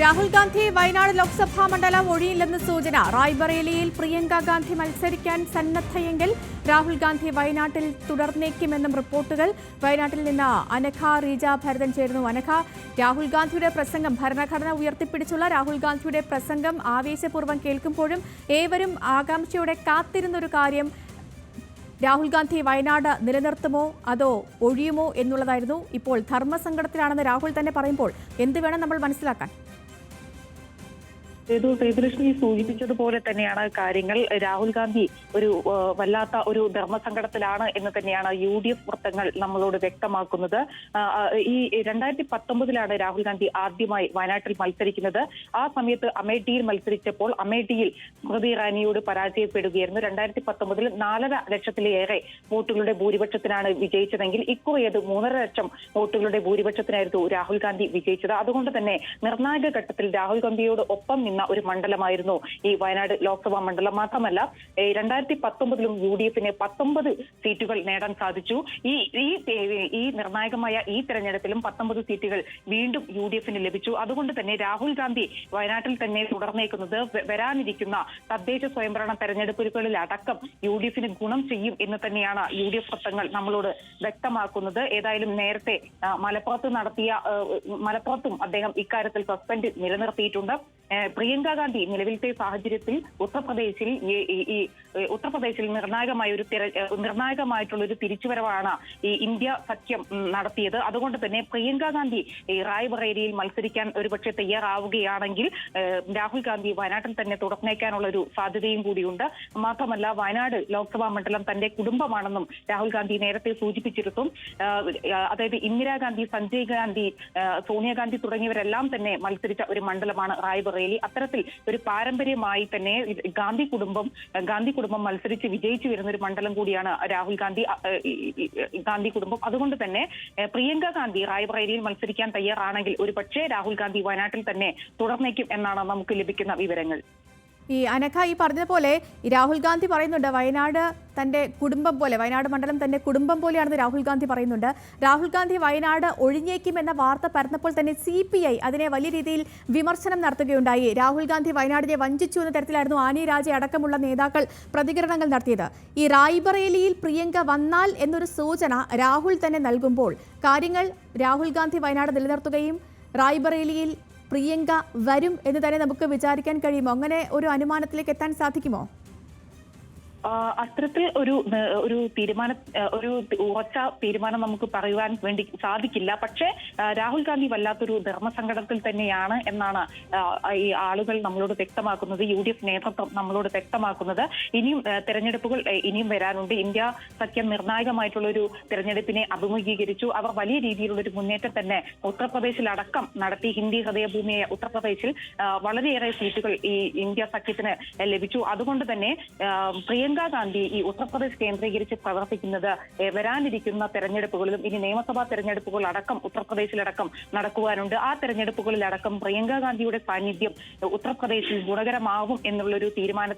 രാഹുൽ ഗാന്ധി വയനാട് ലോക്സഭാ മണ്ഡലം ഒഴിയില്ലെന്ന് സൂചന. റായ്ബറേലിയിൽ പ്രിയങ്ക ഗാന്ധി മത്സരിക്കാൻ സന്നദ്ധയെങ്കിൽ രാഹുൽ ഗാന്ധി വയനാട്ടിൽ തുടർന്നേക്കുമെന്നും റിപ്പോർട്ടുകൾ. വയനാട്ടിൽ നിന്ന് അനഘ റീജ ഭരതൻ ചേരുന്നു. അനഘ രാഹുൽ ഗാന്ധിയുടെ പ്രസംഗം ഭരണഘടന ഉയർത്തിപ്പിടിച്ചുള്ള രാഹുൽ ഗാന്ധിയുടെ പ്രസംഗം ആവേശപൂർവം കേൾക്കുമ്പോഴും ഏവരും ആകാംക്ഷയോടെ കാത്തിരുന്നൊരു കാര്യം രാഹുൽ ഗാന്ധി വയനാട് നിലനിർത്തുമോ അതോ ഒഴിയുമോ എന്നുള്ളതായിരുന്നു ഇപ്പോൾ ധർമ്മസങ്കടത്തിലാണെന്ന് രാഹുൽ തന്നെ പറയുമ്പോൾ. എന്ത് വേണം നമ്മൾ മനസ്സിലാക്കാൻ? സേതു സേതുലക്ഷ്മി സൂചിപ്പിച്ചതുപോലെ തന്നെയാണ് കാര്യങ്ങൾ. രാഹുൽ ഗാന്ധി ഒരു വല്ലാത്ത ഒരു ധർമ്മസങ്കടത്തിലാണ് എന്ന് തന്നെയാണ് യു ഡി എഫ് വൃത്തങ്ങൾ നമ്മളോട് വ്യക്തമാക്കുന്നത്. ഈ രണ്ടായിരത്തി പത്തൊമ്പതിലാണ് രാഹുൽ ഗാന്ധി ആദ്യമായി വയനാട്ടിൽ മത്സരിക്കുന്നത്. ആ സമയത്ത് അമേഠിയിൽ മത്സരിച്ചപ്പോൾ അമേഠിയിൽ സ്മൃതി ഇറാനിയോട് പരാജയപ്പെടുകയായിരുന്നു. രണ്ടായിരത്തി പത്തൊമ്പതിൽ നാലര ലക്ഷത്തിലേറെ വോട്ടുകളുടെ ഭൂരിപക്ഷത്തിനാണ് വിജയിച്ചതെങ്കിൽ ഇക്കുറി അത് മൂന്നര ലക്ഷം വോട്ടുകളുടെ ഭൂരിപക്ഷത്തിനായിരുന്നു രാഹുൽ ഗാന്ധി വിജയിച്ചത്. അതുകൊണ്ട് തന്നെ നിർണായക ഘട്ടത്തിൽ രാഹുൽ ഗാന്ധിയോട് ഒപ്പം നിന്ന ഒരു മണ്ഡലമായിരുന്നു ഈ വയനാട് ലോക്സഭാ മണ്ഡലം. മാത്രമല്ല രണ്ടായിരത്തി പത്തൊമ്പതിലും യു ഡി എഫിന് പത്തൊമ്പത് സീറ്റുകൾ നേടാൻ സാധിച്ചു. ഈ ഈ ഈ നിർണായകമായ ഈ തെരഞ്ഞെടുപ്പിലും പത്തൊമ്പത് സീറ്റുകൾ വീണ്ടും യു ഡി എഫിന് ലഭിച്ചു. അതുകൊണ്ട് തന്നെ രാഹുൽ ഗാന്ധി വയനാട്ടിൽ തന്നെ തുടർന്നേക്കുന്നത് വരാനിരിക്കുന്ന തദ്ദേശ സ്വയംഭരണ തെരഞ്ഞെടുപ്പുകളിൽ അടക്കം യു ഡി എഫിന് ഗുണം ചെയ്യും എന്ന് തന്നെയാണ് യു ഡി എഫ് വൃത്തങ്ങൾ നമ്മളോട് വ്യക്തമാക്കുന്നത്. ഏതായാലും നേരത്തെ മലപ്പുറത്ത് നടത്തിയ മലപ്പുറത്തും അദ്ദേഹം ഇക്കാര്യത്തിൽ സസ്പെൻഡ് നിലനിർത്തിയിട്ടുണ്ട്. പ്രിയങ്ക ഗാന്ധി നിലവിലത്തെ സാഹചര്യത്തിൽ ഉത്തർപ്രദേശിൽ ഈ ഉത്തർപ്രദേശിൽ നിർണായകമായ ഒരു നിർണായകമായിട്ടുള്ള ഒരു തിരിച്ചുവരവാണ് ഈ ഇന്ത്യ സഖ്യം നടത്തിയത്. അതുകൊണ്ട് തന്നെ പ്രിയങ്ക ഗാന്ധി റായ്ബറേലിയിൽ മത്സരിക്കാൻ ഒരുപക്ഷെ തയ്യാറാവുകയാണെങ്കിൽ രാഹുൽ ഗാന്ധി വയനാട്ടിൽ തന്നെ തുടർന്നേക്കാനുള്ള ഒരു സാധ്യതയും കൂടിയുണ്ട്. മാത്രമല്ല വയനാട് ലോക്സഭാ മണ്ഡലം തന്റെ കുടുംബമാണെന്നും രാഹുൽ ഗാന്ധി നേരത്തെ സൂചിപ്പിച്ചിരുന്നു. അതായത് ഇന്ദിരാഗാന്ധി സഞ്ജയ് ഗാന്ധി സോണിയാഗാന്ധി തുടങ്ങിയവരെല്ലാം തന്നെ മത്സരിച്ച ഒരു മണ്ഡലമാണ് റായ്ബറേലി. അത്തരത്തിൽ ഒരു പാരമ്പര്യമായി തന്നെ ഗാന്ധി കുടുംബം ഗാന്ധി കുടുംബം മത്സരിച്ച് വിജയിച്ചു വരുന്ന ഒരു മണ്ഡലം കൂടിയാണ് രാഹുൽ ഗാന്ധി ഗാന്ധി കുടുംബം. അതുകൊണ്ട് തന്നെ പ്രിയങ്ക ഗാന്ധി റായ്ബറേലിയിൽ മത്സരിക്കാൻ തയ്യാറാണെങ്കിൽ ഒരു പക്ഷേ രാഹുൽ ഗാന്ധി വയനാട്ടിൽ തന്നെ തുടർന്നേക്കും എന്നാണ് നമുക്ക് ലഭിക്കുന്ന വിവരങ്ങൾ. ഈ അനഘ ഈ പറഞ്ഞതുപോലെ രാഹുൽ ഗാന്ധി പറയുന്നുണ്ട് വയനാട് തന്റെ കുടുംബം പോലെ വയനാട് മണ്ഡലം തന്റെ കുടുംബം പോലെയാണെന്ന് രാഹുൽ ഗാന്ധി പറയുന്നുണ്ട്. രാഹുൽ ഗാന്ധി വയനാട് ഒഴിഞ്ഞേക്കും എന്ന വാർത്ത പരന്നപ്പോൾ തന്നെ സി പി ഐ അതിനെ വലിയ രീതിയിൽ വിമർശനം നടത്തുകയുണ്ടായി. രാഹുൽ ഗാന്ധി വയനാടിനെ വഞ്ചിച്ചു എന്ന തരത്തിലായിരുന്നു ആനി രാജ അടക്കമുള്ള നേതാക്കൾ പ്രതികരണങ്ങൾ നടത്തിയത്. ഈ റായ്ബറേലിയിൽ പ്രിയങ്ക വന്നാൽ എന്നൊരു സൂചന രാഹുൽ തന്നെ നൽകുമ്പോൾ കാര്യങ്ങൾ രാഹുൽ ഗാന്ധി വയനാട് നിലനിർത്തുകയും റായ്ബറേലിയിൽ പ്രിയങ്ക വരും എന്ന് തന്നെ നമുക്ക് വിചാരിക്കാൻ കഴിയുമോ? അങ്ങനെ ഒരു അനുമാനത്തിലേക്ക് എത്താൻ സാധിക്കുമോ? അത്തരത്തിൽ ഒരു ഒരു തീരുമാന ഒരു ഉറച്ച തീരുമാനം നമുക്ക് പറയുവാൻ വേണ്ടി സാധിക്കില്ല. പക്ഷേ രാഹുൽ ഗാന്ധി വല്ലാത്തൊരു ധർമ്മസങ്കടത്തിൽ തന്നെയാണ് എന്നാണ് ഈ ആളുകൾ നമ്മളോട് വ്യക്തമാക്കുന്നത്. യു ഡി എഫ് നേതൃത്വം നമ്മളോട് വ്യക്തമാക്കുന്നത്. ഇനിയും തെരഞ്ഞെടുപ്പുകൾ ഇനിയും വരാനുണ്ട്. ഇന്ത്യ സഖ്യം നിർണായകമായിട്ടുള്ള ഒരു തെരഞ്ഞെടുപ്പിനെ അഭിമുഖീകരിച്ചു. അവർ വലിയ രീതിയിലുള്ള ഒരു മുന്നേറ്റം തന്നെ ഉത്തർപ്രദേശിൽ അടക്കം നടത്തി. ഹിന്ദി ഹൃദയഭൂമിയായ ഉത്തർപ്രദേശിൽ വളരെയേറെ സീറ്റുകൾ ഈ ഇന്ത്യ സഖ്യത്തിന് ലഭിച്ചു. അതുകൊണ്ട് തന്നെ പ്രിയങ്ക ഗാന്ധി ഈ ഉത്തർപ്രദേശ് കേന്ദ്രീകരിച്ച് പ്രവർത്തിക്കുന്നത് വരാനിരിക്കുന്ന തെരഞ്ഞെടുപ്പുകളിലും ഇനി നിയമസഭാ തെരഞ്ഞെടുപ്പുകൾ അടക്കം ഉത്തർപ്രദേശിലടക്കം നടക്കുവാനുണ്ട്. ആ തെരഞ്ഞെടുപ്പുകളിലടക്കം പ്രിയങ്ക ഗാന്ധിയുടെ സാന്നിധ്യം ഉത്തർപ്രദേശിൽ ഗുണകരമാവും എന്നുള്ളൊരു തീരുമാന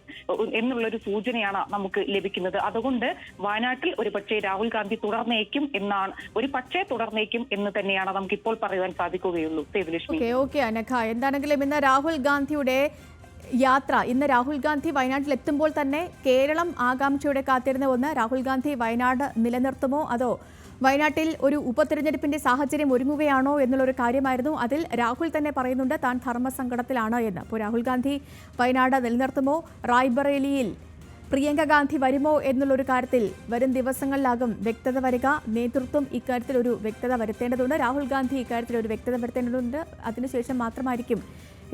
എന്നുള്ളൊരു സൂചനയാണ് നമുക്ക് ലഭിക്കുന്നത്. അതുകൊണ്ട് വയനാട്ടിൽ ഒരു പക്ഷേ രാഹുൽ ഗാന്ധി തുടർന്നേക്കും എന്നാണ് ഒരു പക്ഷേ തുടർന്നേക്കും എന്ന് തന്നെയാണ് നമുക്ക് ഇപ്പോൾ പറയുവാൻ സാധിക്കുകയുള്ളൂ. സേതുലക്ഷ്മി. ഓക്കെ അനഘ. എന്താണെങ്കിലും ഇന്ന് രാഹുൽ ഗാന്ധിയുടെ യാത്ര. ഇന്ന് രാഹുൽ ഗാന്ധി വയനാട്ടിൽ എത്തുമ്പോൾ തന്നെ കേരളം ആകാംക്ഷയോടെ കാത്തിരുന്ന ഒന്ന്. രാഹുൽ ഗാന്ധി വയനാട് നിലനിർത്തുമോ? അതോ വയനാട്ടിൽ ഒരു ഉപതെരഞ്ഞെടുപ്പിന്റെ സാഹചര്യം ഒരുങ്ങുകയാണോ എന്നുള്ളൊരു കാര്യമായിരുന്നു അതിൽ രാഹുൽ തന്നെ പറയുന്നുണ്ട്. താൻ ധർമ്മസങ്കടത്തിലാണ് എന്ന്. അപ്പോൾ രാഹുൽ ഗാന്ധി വയനാട് നിലനിർത്തുമോ? റായ്ബറേലിയിൽ പ്രിയങ്ക ഗാന്ധി വരുമോ എന്നുള്ളൊരു കാര്യത്തിൽ വരും ദിവസങ്ങളിലാകും വ്യക്തത വരിക. നേതൃത്വം ഇക്കാര്യത്തിൽ ഒരു വ്യക്തത വരുത്തേണ്ടതുണ്ട്. രാഹുൽ ഗാന്ധി ഇക്കാര്യത്തിൽ ഒരു വ്യക്തത വരുത്തേണ്ടതുണ്ട്. അതിനുശേഷം മാത്രമായിരിക്കും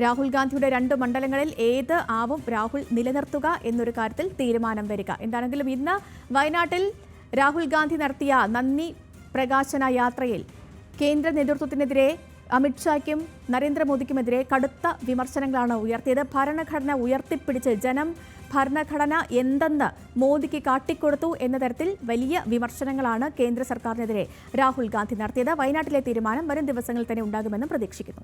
രാഹുൽ ഗാന്ധിയുടെ രണ്ട് മണ്ഡലങ്ങളിൽ ഏത് ആവും രാഹുൽ നിലനിർത്തുക എന്നൊരു കാര്യത്തിൽ തീരുമാനം വരിക. എന്താണെങ്കിലും ഇന്ന് വയനാട്ടിൽ രാഹുൽ ഗാന്ധി നടത്തിയ നന്ദി പ്രകാശന യാത്രയിൽ കേന്ദ്ര നേതൃത്വത്തിനെതിരെ അമിത്ഷായ്ക്കും നരേന്ദ്രമോദിക്കുമെതിരെ കടുത്ത വിമർശനങ്ങളാണ് ഉയർത്തിയത്. ഭരണഘടന ഉയർത്തിപ്പിടിച്ച് ജനം ഭരണഘടന എന്തെന്ന് മോദിക്ക് കാട്ടിക്കൊടുത്തു എന്ന തരത്തിൽ വലിയ വിമർശനങ്ങളാണ് കേന്ദ്ര സർക്കാരിനെതിരെ രാഹുൽ ഗാന്ധി നടത്തിയത്. വയനാട്ടിലെ തീരുമാനം വരും ദിവസങ്ങളിൽ തന്നെ ഉണ്ടാകുമെന്നും പ്രതീക്ഷിക്കുന്നു.